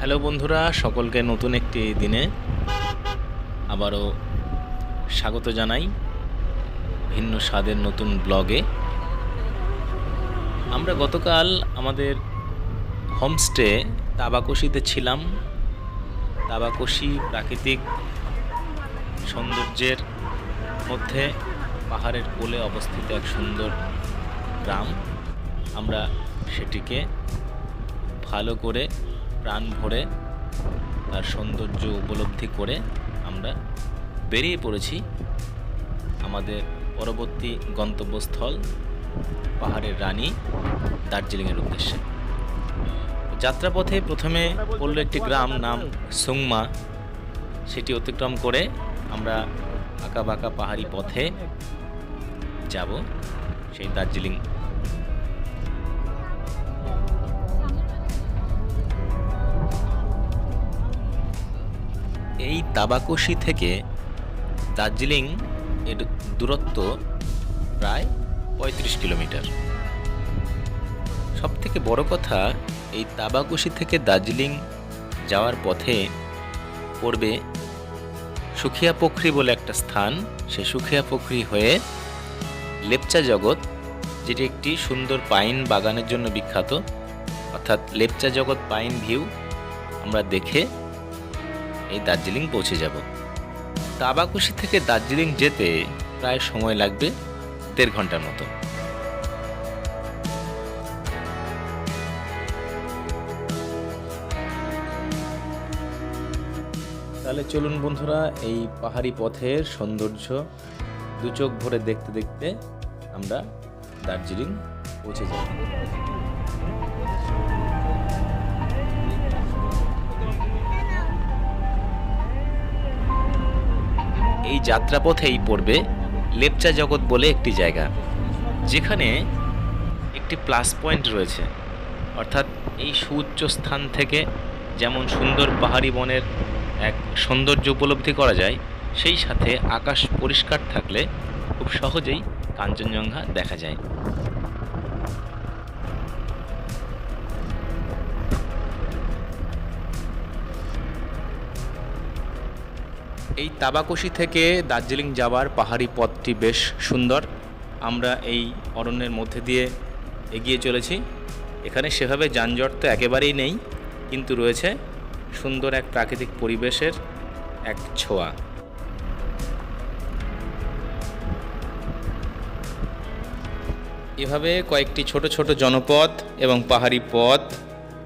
Hello বন্ধুরা সকলকে নতুন একটি দিনে আবারও স্বাগত জানাই ভিন্ন স্বাদের নতুন ব্লগে আমরা গতকাল আমাদের হোমস্টে তাবাকশিতে ছিলাম তাবাকশি প্রাকৃতিক সৌন্দর্যের মধ্যে পাহাড়ের কোলে অবস্থিত এক সুন্দর গ্রাম আমরা সেটিকে ভালো করে প্রাণ ভরে তার সৌন্দর্য উপলব্ধি করে আমরা বেরিয়ে পড়েছি আমাদের পরবর্তী গন্তব্যস্থল পাহাড়ের রানী দার্জিলিংয়ের উদ্দেশ্যে যাত্রাপথে প্রথমে পড়ল একটি গ্রাম নাম সুংমা সেটি অতিক্রম করে আমরা আঁকা বাঁকা পাহাড়ি পথে যাব সেই দার্জিলিং এই তাবাকশি থেকে দার্জিলিং এর দূরত্ব প্রায় ৩৫ কিলোমিটার সবথেকে বড় কথা এই তাবাকুশি থেকে দার্জিলিং যাওয়ার পথে পড়বে সুখিয়া পুখরি বলে একটা স্থান সে সুখিয়া পুখরি হয়ে লেপচা জগৎ যেটি একটি সুন্দর পাইন বাগানের জন্য বিখ্যাত অর্থাৎ লেপচা জগৎ পাইন ভিউ আমরা দেখে এই দার্জিলিং পৌঁছে যাব তাবাকুশি থেকে দার্জিলিং যেতে প্রায় সময় লাগবে দেড় ঘন্টার মতো তাহলে চলুন বন্ধুরা এই পাহাড়ি পথের সৌন্দর্য দু চোখ ভরে দেখতে দেখতে আমরা দার্জিলিং পৌঁছে যাব এই যাত্রাপথেই পড়বে লেপচা জগৎ বলে একটি জায়গা যেখানে একটি প্লাস পয়েন্ট রয়েছে অর্থাৎ এই সুউচ্চ স্থান থেকে যেমন সুন্দর পাহাড়ি বনের এক সৌন্দর্য উপলব্ধি করা যায় সেই সাথে আকাশ পরিষ্কার থাকলে খুব সহজেই কাঞ্চনজঙ্ঘা দেখা যায় এই তাবাকশি থেকে দার্জিলিং যাওয়ার পাহাড়ি পথটি বেশ সুন্দর আমরা এই অরণ্যের মধ্যে দিয়ে এগিয়ে চলেছি এখানে সেভাবে যানজট তো একেবারেই নেই কিন্তু রয়েছে সুন্দর এক প্রাকৃতিক পরিবেশের এক ছোঁয়া এভাবে কয়েকটি ছোট ছোট জনপথ এবং পাহাড়ি পথ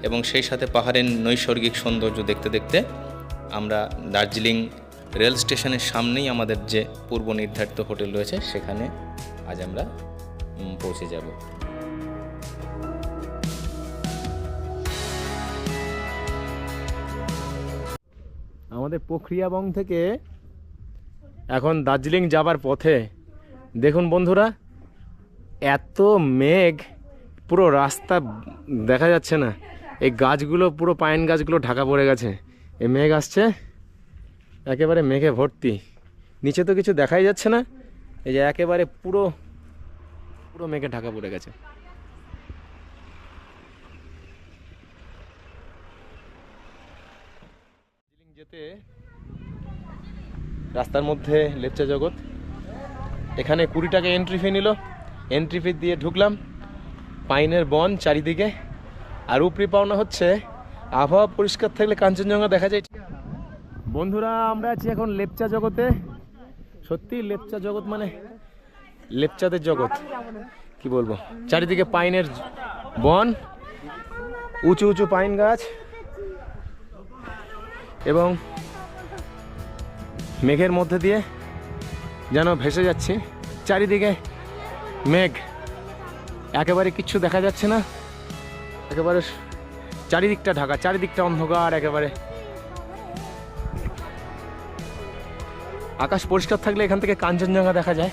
এবং সেই সাথে পাহাড়ের নৈসর্গিক সৌন্দর্য দেখতে দেখতে আমরা দার্জিলিং রেল স্টেশনের সামনেই আমাদের যে পূর্ব নির্ধারিত হোটেল রয়েছে সেখানে আজ আমরা পৌঁছে যাব আমাদের বং থেকে এখন দার্জিলিং যাবার পথে দেখুন বন্ধুরা এত মেঘ পুরো রাস্তা দেখা যাচ্ছে না এই গাছগুলো পুরো পাইন গাছগুলো ঢাকা পড়ে গেছে এই মেঘ আসছে একেবারে মেঘে ভর্তি নিচে তো কিছু দেখাই যাচ্ছে না এই যে একেবারে পুরো পুরো মেঘে ঢাকা পড়ে গেছে যেতে রাস্তার মধ্যে লেপচা জগৎ এখানে কুড়ি টাকা এন্ট্রি ফি নিল এন্ট্রি ফি দিয়ে ঢুকলাম পাইনের বন চারিদিকে আর উপরি পাওনা হচ্ছে আবহাওয়া পরিষ্কার থাকলে কাঞ্চনজঙ্ঘা দেখা যায় বন্ধুরা আমরা আছি এখন লেপচা জগতে সত্যি লেপচা জগৎ মানে লেপচাদের জগৎ কি বলবো চারিদিকে পাইনের বন উঁচু উঁচু পাইন গাছ এবং মেঘের মধ্যে দিয়ে যেন ভেসে যাচ্ছে চারিদিকে মেঘ একেবারে কিচ্ছু দেখা যাচ্ছে না একেবারে চারিদিকটা ঢাকা চারিদিকটা অন্ধকার একেবারে আকাশ পরিষ্কার থাকলে এখান থেকে কাঞ্চনজঙ্ঘা দেখা যায়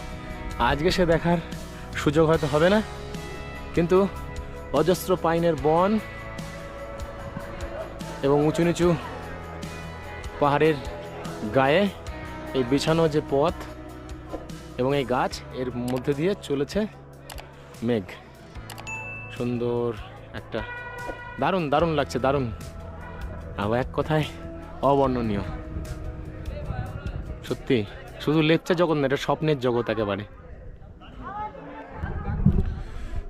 আজকে সে দেখার সুযোগ হয়তো হবে না কিন্তু অজস্র পাইনের বন এবং উঁচু নিচু পাহাড়ের গায়ে এই বিছানো যে পথ এবং এই গাছ এর মধ্যে দিয়ে চলেছে মেঘ সুন্দর একটা দারুণ দারুণ লাগছে দারুণ আবার এক কথায় অবর্ণনীয় সত্যি শুধু লেপচা জগৎ না এটা স্বপ্নের জগৎ একেবারে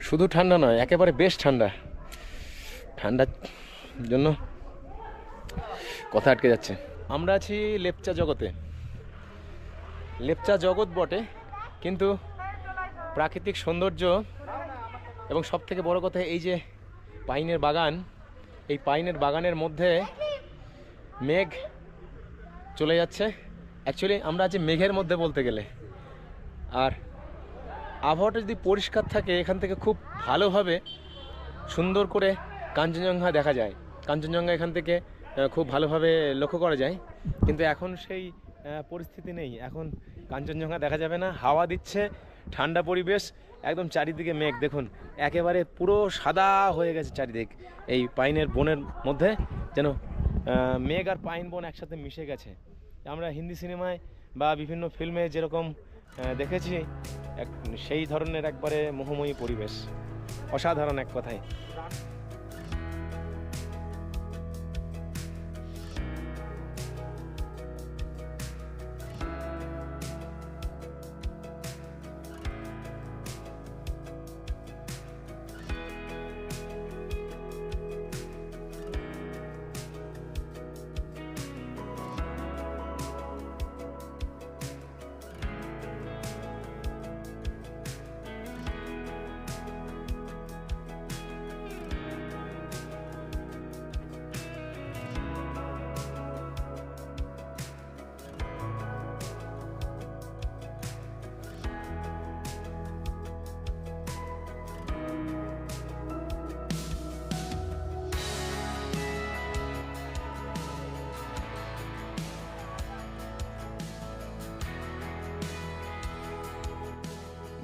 শুধু ঠান্ডা নয় একেবারে বেশ ঠান্ডা ঠান্ডার জন্য কথা আটকে যাচ্ছে আমরা আছি লেপচা জগতে লেপচা জগৎ বটে কিন্তু প্রাকৃতিক সৌন্দর্য এবং সব থেকে বড় কথা এই যে পাইনের বাগান এই পাইনের বাগানের মধ্যে মেঘ চলে যাচ্ছে অ্যাকচুয়ালি আমরা আছি মেঘের মধ্যে বলতে গেলে আর আবহাওয়াটা যদি পরিষ্কার থাকে এখান থেকে খুব ভালোভাবে সুন্দর করে কাঞ্চনজঙ্ঘা দেখা যায় কাঞ্চনজঙ্ঘা এখান থেকে খুব ভালোভাবে লক্ষ্য করা যায় কিন্তু এখন সেই পরিস্থিতি নেই এখন কাঞ্চনজঙ্ঘা দেখা যাবে না হাওয়া দিচ্ছে ঠান্ডা পরিবেশ একদম চারিদিকে মেঘ দেখুন একেবারে পুরো সাদা হয়ে গেছে চারিদিক এই পাইনের বনের মধ্যে যেন মেঘ আর পাইন বন একসাথে মিশে গেছে আমরা হিন্দি সিনেমায় বা বিভিন্ন ফিল্মে যেরকম দেখেছি এক সেই ধরনের একবারে মোহময়ী পরিবেশ অসাধারণ এক কথায়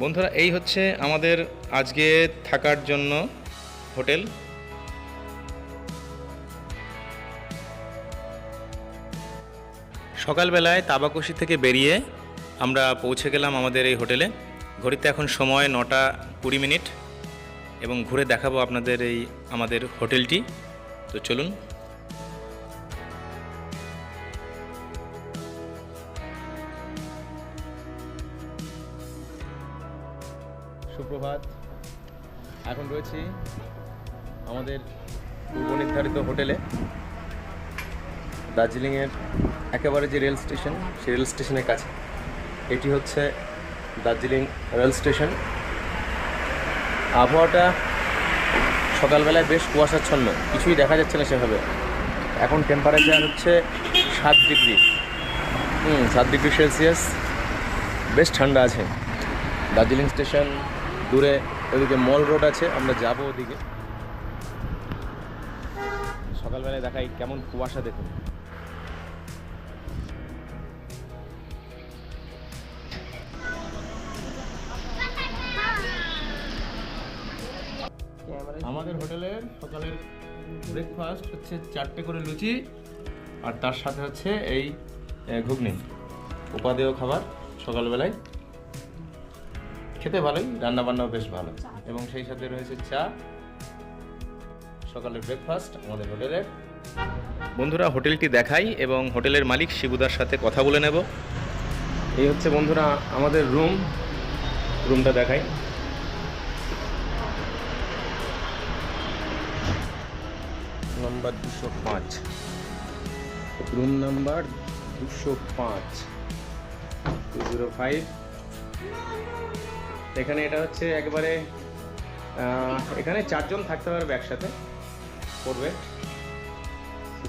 বন্ধুরা এই হচ্ছে আমাদের আজকে থাকার জন্য হোটেল সকালবেলায় তাবাকুশি থেকে বেরিয়ে আমরা পৌঁছে গেলাম আমাদের এই হোটেলে ঘড়িতে এখন সময় নটা কুড়ি মিনিট এবং ঘুরে দেখাবো আপনাদের এই আমাদের হোটেলটি তো চলুন সুপ্রভাত এখন রয়েছি আমাদের পূর্ব নির্ধারিত হোটেলে দার্জিলিংয়ের একেবারে যে রেল স্টেশন সেই রেল স্টেশনের কাছে এটি হচ্ছে দার্জিলিং রেল স্টেশন আবহাওয়াটা সকালবেলায় বেশ কুয়াশাচ্ছন্ন কিছুই দেখা যাচ্ছে না সেভাবে এখন টেম্পারেচার হচ্ছে সাত ডিগ্রি হুম সাত ডিগ্রি সেলসিয়াস বেশ ঠান্ডা আছে দার্জিলিং স্টেশন দূরে ওইদিকে মল রোড আছে আমরা যাব ওদিকে সকালবেলায় দেখাই কেমন কুয়াশা দেখুন আমাদের হোটেলের সকালের ব্রেকফাস্ট হচ্ছে চারটে করে লুচি আর তার সাথে হচ্ছে এই ঘুগনি উপাদেয় খাবার সকালবেলায় খেতে ভালোই রান্নাবান্নাও বেশ ভালো এবং সেই সাথে রয়েছে চা সকালের ব্রেকফাস্ট আমাদের হোটেলের বন্ধুরা হোটেলটি দেখাই এবং হোটেলের মালিক শিবুদার সাথে কথা বলে নেব এই হচ্ছে বন্ধুরা আমাদের রুম রুমটা দেখাই নম্বর দুশো পাঁচ রুম নাম্বার দুশো পাঁচ জিরো ফাইভ এখানে এটা হচ্ছে একবারে এখানে চারজন থাকতে পারবে একসাথে করবে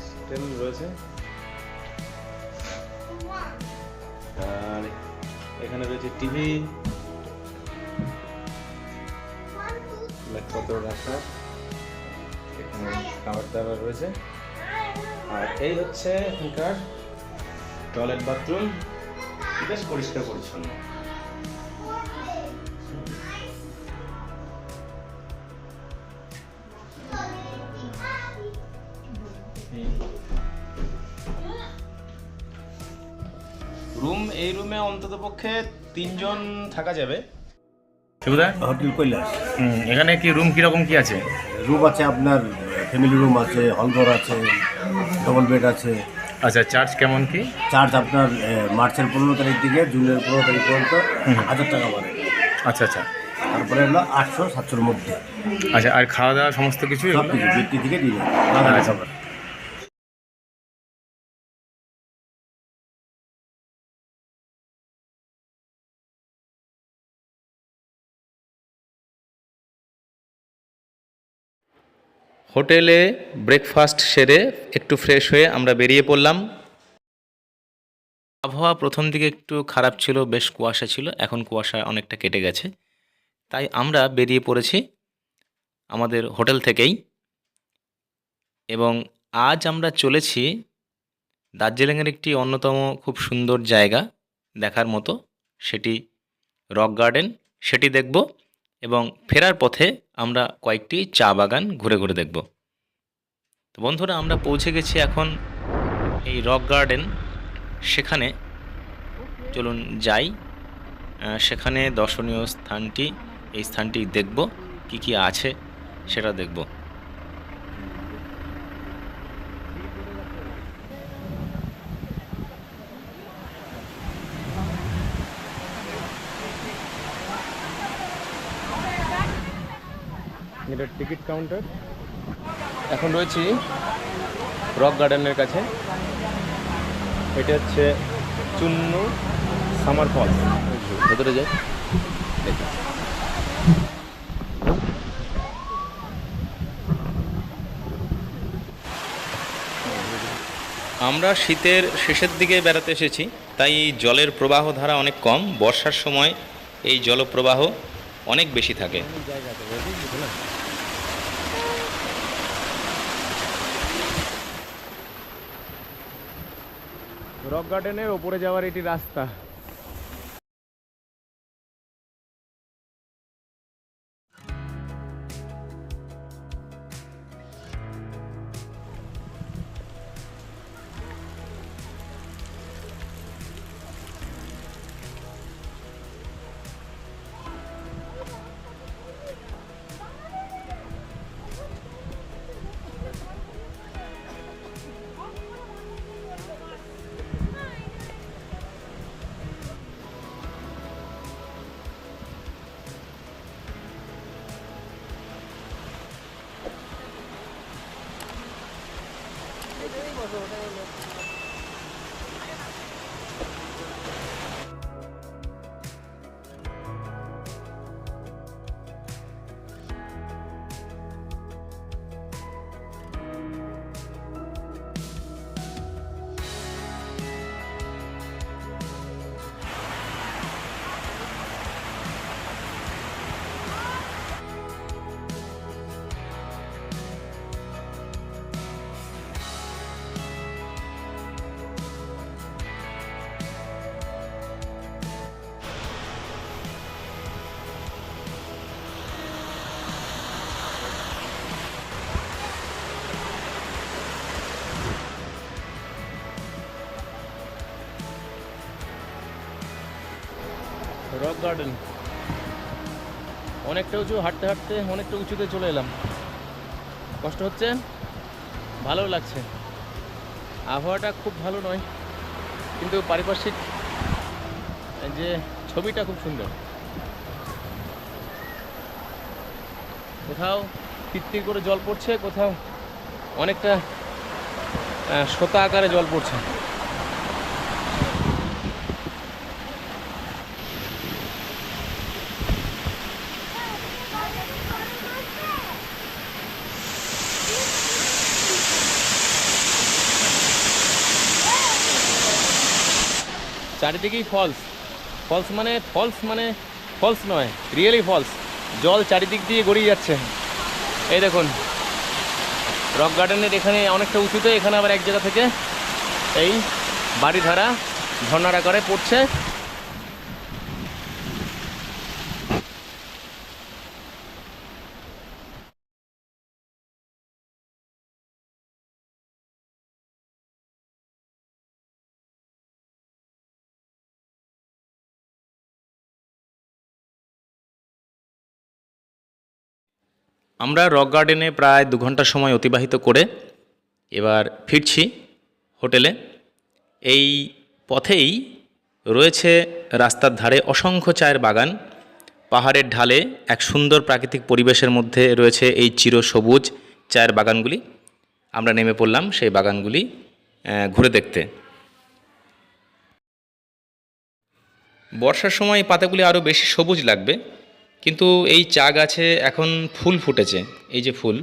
সিস্টেম রয়েছে আর এখানে রয়েছে টিভি ব্যাগপত্র রাখার এখানে খাবার দাবার রয়েছে আর এই হচ্ছে এখানকার টয়লেট বাথরুম বেশ পরিষ্কার পরিচ্ছন্ন কমপক্ষে তিনজন থাকা যাবে সুবিধা হোটেল কৈলাস এখানে কি রুম কিরকম কি আছে রুম আছে আপনার ফ্যামিলি রুম আছে হলঘর আছে ডবল বেড আছে আচ্ছা চার্জ কেমন কি চার্জ আপনার মার্চের পনেরো তারিখ থেকে জুনের পনেরো তারিখ পর্যন্ত হাজার টাকা পড়ে আচ্ছা আচ্ছা তারপরে হলো আটশো সাতশোর মধ্যে আচ্ছা আর খাওয়া দাওয়া সমস্ত কিছু সব কিছু ব্যক্তি থেকে দিয়ে যাবে আচ্ছা। হোটেলে ব্রেকফাস্ট সেরে একটু ফ্রেশ হয়ে আমরা বেরিয়ে পড়লাম আবহাওয়া প্রথম দিকে একটু খারাপ ছিল বেশ কুয়াশা ছিল এখন কুয়াশা অনেকটা কেটে গেছে তাই আমরা বেরিয়ে পড়েছি আমাদের হোটেল থেকেই এবং আজ আমরা চলেছি দার্জিলিংয়ের একটি অন্যতম খুব সুন্দর জায়গা দেখার মতো সেটি রক গার্ডেন সেটি দেখব এবং ফেরার পথে আমরা কয়েকটি চা বাগান ঘুরে ঘুরে দেখব তো বন্ধুরা আমরা পৌঁছে গেছি এখন এই রক গার্ডেন সেখানে চলুন যাই সেখানে দর্শনীয় স্থানটি এই স্থানটি দেখব কি কি আছে সেটা দেখব এটা টিকিট কাউন্টার এখন রয়েছি রক গার্ডেনের কাছে এটা হচ্ছে চূন্য সামার ফল ভেতরে যাই আমরা শীতের শেষের দিকে বেড়াতে এসেছি তাই জলের প্রবাহ ধারা অনেক কম বর্ষার সময় এই জলপ্রবাহ অনেক বেশি থাকে রক গার্ডেনের ওপরে যাওয়ার এটি রাস্তা গার্ডেন অনেকটা উঁচু হাঁটতে হাঁটতে অনেকটা উঁচুতে চলে এলাম কষ্ট হচ্ছে ভালো লাগছে আবহাওয়াটা খুব ভালো নয় কিন্তু পারিপার্শ্বিক যে ছবিটা খুব সুন্দর কোথাও তিত্তির করে জল পড়ছে কোথাও অনেকটা সোতা আকারে জল পড়ছে চারিদিকেই ফলস ফলস মানে ফলস মানে ফলস নয় রিয়েলি ফলস জল চারিদিক দিয়ে গড়িয়ে যাচ্ছে এই দেখুন রক গার্ডেনের এখানে অনেকটা উঁচুতে এখানে আবার এক জায়গা থেকে এই বাড়িধারা ঝর্ণার আকারে পড়ছে আমরা রক গার্ডেনে প্রায় দু ঘন্টা সময় অতিবাহিত করে এবার ফিরছি হোটেলে এই পথেই রয়েছে রাস্তার ধারে অসংখ্য চায়ের বাগান পাহাড়ের ঢালে এক সুন্দর প্রাকৃতিক পরিবেশের মধ্যে রয়েছে এই চির সবুজ চায়ের বাগানগুলি আমরা নেমে পড়লাম সেই বাগানগুলি ঘুরে দেখতে বর্ষার সময় পাতাগুলি আরও বেশি সবুজ লাগবে কিন্তু এই চা গাছে এখন ফুল ফুটেছে এই যে ফুল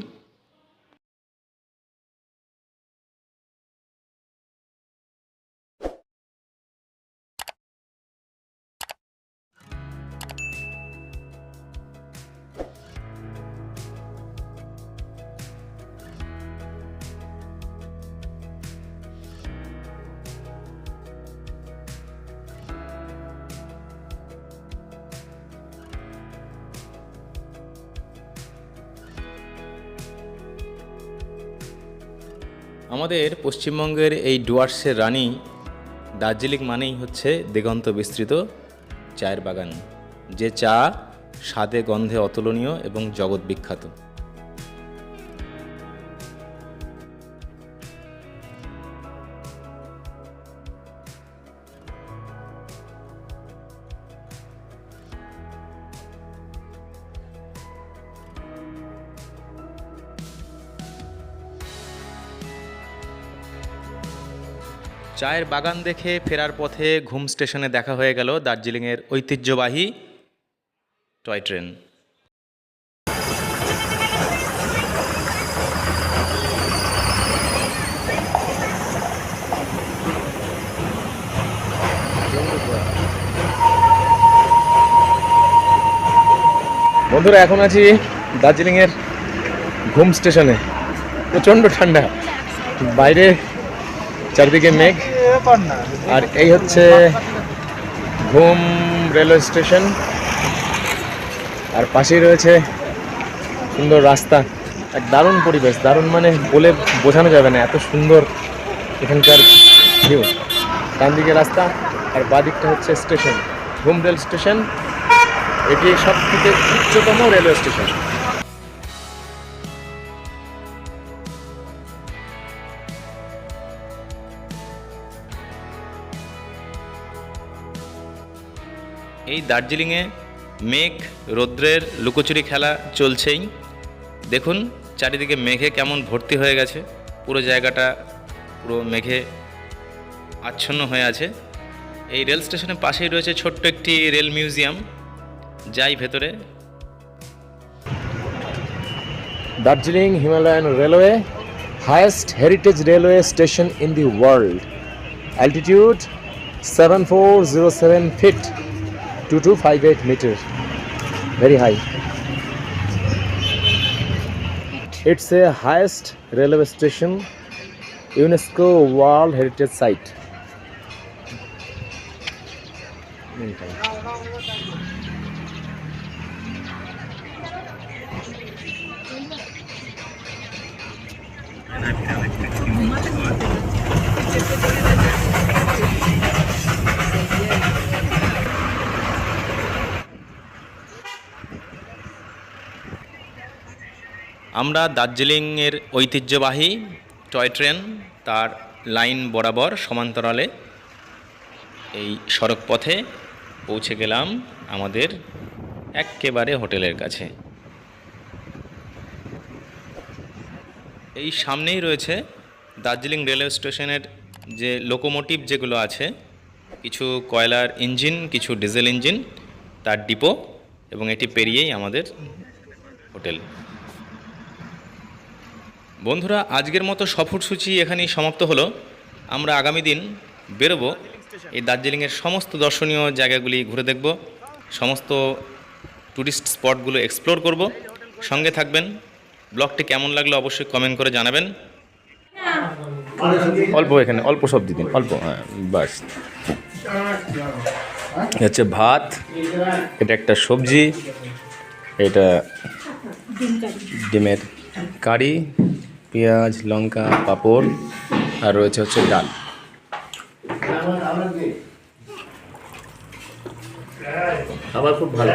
আমাদের পশ্চিমবঙ্গের এই ডুয়ার্সের রানী দার্জিলিং মানেই হচ্ছে দিগন্ত বিস্তৃত চায়ের বাগান যে চা স্বাদে গন্ধে অতুলনীয় এবং জগৎ বিখ্যাত চায়ের বাগান দেখে ফেরার পথে ঘুম স্টেশনে দেখা হয়ে গেল দার্জিলিংয়ের ঐতিহ্যবাহী টয় ট্রেন বন্ধুরা এখন আছি দার্জিলিংয়ের ঘুম স্টেশনে প্রচণ্ড ঠান্ডা বাইরে চারদিকে মেঘ আর এই হচ্ছে ঘুম রেলওয়ে স্টেশন আর পাশেই রয়েছে সুন্দর রাস্তা এক দারুণ পরিবেশ দারুণ মানে বলে বোঝানো যাবে না এত সুন্দর এখানকার ভিউ ডান দিকে রাস্তা আর বাদিকটা হচ্ছে স্টেশন ঘুম রেল স্টেশন এটি সব থেকে উচ্চতম রেলওয়ে স্টেশন এই দার্জিলিংয়ে মেঘ রৌদ্রের লুকোচুরি খেলা চলছেই দেখুন চারিদিকে মেঘে কেমন ভর্তি হয়ে গেছে পুরো জায়গাটা পুরো মেঘে আচ্ছন্ন হয়ে আছে এই রেল স্টেশনের পাশেই রয়েছে ছোট্ট একটি রেল মিউজিয়াম যাই ভেতরে Darjeeling Himalayan railway highest heritage railway station in the world altitude seven four zero seven feet 2258 meters, very high. It's the highest railway station, UNESCO World Heritage Site. আমরা দার্জিলিংয়ের ঐতিহ্যবাহী টয় ট্রেন তার line বরাবর সমান্তরালে এই সড়ক পথে পৌঁছে গেলাম আমাদের একেবারে হোটেলের কাছে এই সামনেই রয়েছে দার্জিলিং রেলওয়ে স্টেশনের যে লোকোমোটিভ যেগুলো আছে কিছু কয়লার ইঞ্জিন কিছু ডিজেল ইঞ্জিন তার ডিপো এবং এটি পেরিয়েই আমাদের হোটেল বন্ধুরা আজকের মতো সফরসূচি এখানেই সমাপ্ত হলো আমরা আগামী দিন বেরোবো এই দার্জিলিংয়ের সমস্ত দর্শনীয় জায়গাগুলি ঘুরে দেখব সমস্ত ট্যুরিস্ট স্পটগুলো এক্সপ্লোর করব সঙ্গে থাকবেন ব্লগটি কেমন লাগলো অবশ্যই কমেন্ট করে জানাবেন অল্প এখানে অল্প সব দিন অল্প হ্যাঁ বাস হচ্ছে ভাত এটা একটা সবজি এটা ডিমের কারি পেঁয়াজ লঙ্কা পাপড় আর রয়েছে হচ্ছে ডাল খাবার খুব ভালো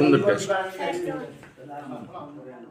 সুন্দর